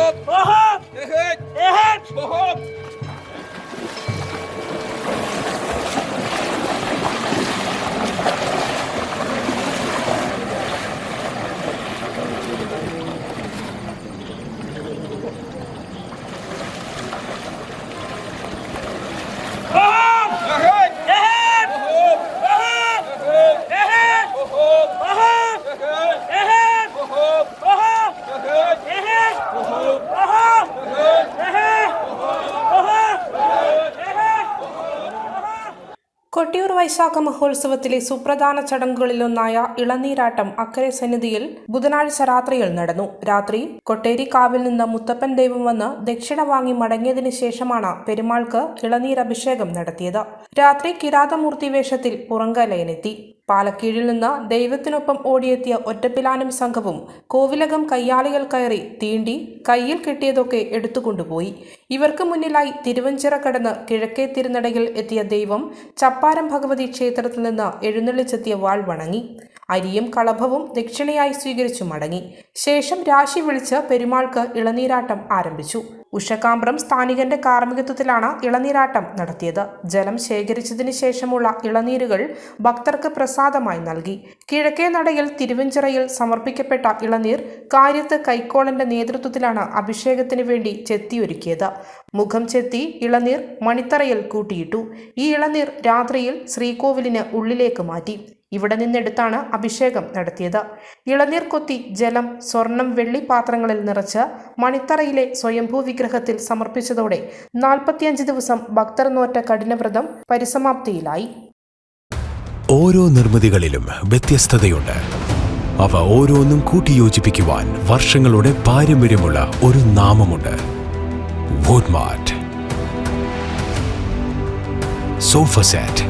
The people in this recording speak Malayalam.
Hop! Hop! Hop! Hop! Kottiyoor വൈശാഖ മഹോത്സവത്തിലെ സുപ്രധാന ചടങ്ങുകളിലൊന്നായ ഇളനീരാട്ടം അക്കരെ സന്നിധിയിൽ ബുധനാഴ്ച രാത്രിയിൽ നടന്നു. രാത്രി കൊട്ടേരി കാവിൽ നിന്ന് മുത്തപ്പൻ ദൈവം വന്ന് ദക്ഷിണ വാങ്ങി മടങ്ങിയതിനു ശേഷമാണ് പെരുമാൾക്ക് ഇളനീരഭിഷേകം നടത്തിയത്. രാത്രി കിരാതമൂർത്തി വേഷത്തിൽ പുറങ്കലയനെത്തി പാലക്കീഴിൽ നിന്ന് ദൈവത്തിനൊപ്പം ഓടിയെത്തിയ ഒറ്റപ്പിലാനും സംഘവും കോവിലകം കയ്യാളികൾ കയറി തീണ്ടി കയ്യിൽ കിട്ടിയതൊക്കെ എടുത്തുകൊണ്ടുപോയി. ഇവർക്ക് മുന്നിലായി തിരുവഞ്ചിറ കടന്ന് കിഴക്കേ തിരുനടയിൽ എത്തിയ ദൈവം ചപ്പാരം ഭഗവതി ക്ഷേത്രത്തിൽ നിന്ന് എഴുന്നള്ളിച്ചെത്തിയ വാൾ വണങ്ങി. അരിയും കളഭവും ദക്ഷിണയായി സ്വീകരിച്ചു മടങ്ങി. ശേഷം രാശി വിളിച്ച് പെരുമാൾക്ക് ഇളനീരാട്ടം ആരംഭിച്ചു. ഉഷകാമ്പ്രം സ്ഥാനികന്റെ കാർമ്മികത്വത്തിലാണ് ഇളനീരാട്ടം നടത്തിയത്. ജലം ശേഖരിച്ചതിന് ശേഷമുള്ള ഇളനീരുകൾ ഭക്തർക്ക് പ്രസാദമായി നൽകി. കിഴക്കേ നടയിൽ തിരുവഞ്ചിറയിൽ സമർപ്പിക്കപ്പെട്ട ഇളനീർ കാര്യത്ത് കൈക്കോളന്റെ നേതൃത്വത്തിലാണ് അഭിഷേകത്തിന് വേണ്ടി ചെത്തിയൊരുക്കിയത്. മുഖം ചെത്തി ഇളനീർ മണിത്തറയിൽ കൂട്ടിയിട്ടു. ഈ ഇളനീർ രാത്രിയിൽ ശ്രീകോവിലിന് ഉള്ളിലേക്ക് മാറ്റി. ഇവിടെ നിന്നെടുത്താണ് അഭിഷേകം നടത്തിയത്. ഇളനീർ കൊത്തി ജലം സ്വർണം വെള്ളി പാത്രങ്ങളിൽ നിറച്ച് മണിത്തറയിലെ സ്വയംഭൂ വിഗ്രഹത്തിൽ സമർപ്പിച്ചതോടെ നാൽപ്പത്തിയഞ്ച് ദിവസം ഭക്തർ നോറ്റ കഠിനവ്രതം പരിസമാപ്തിയിലായി. ഓരോ നിർമ്മിതികളിലും വ്യത്യസ്തതയുണ്ട്. അവ ഓരോന്നും കൂട്ടിയോജിപ്പിക്കുവാൻ വർഷങ്ങളുടെ പാരമ്പര്യമുള്ള ഒരു നാമമുണ്ട്. Woodmart. Sofa set.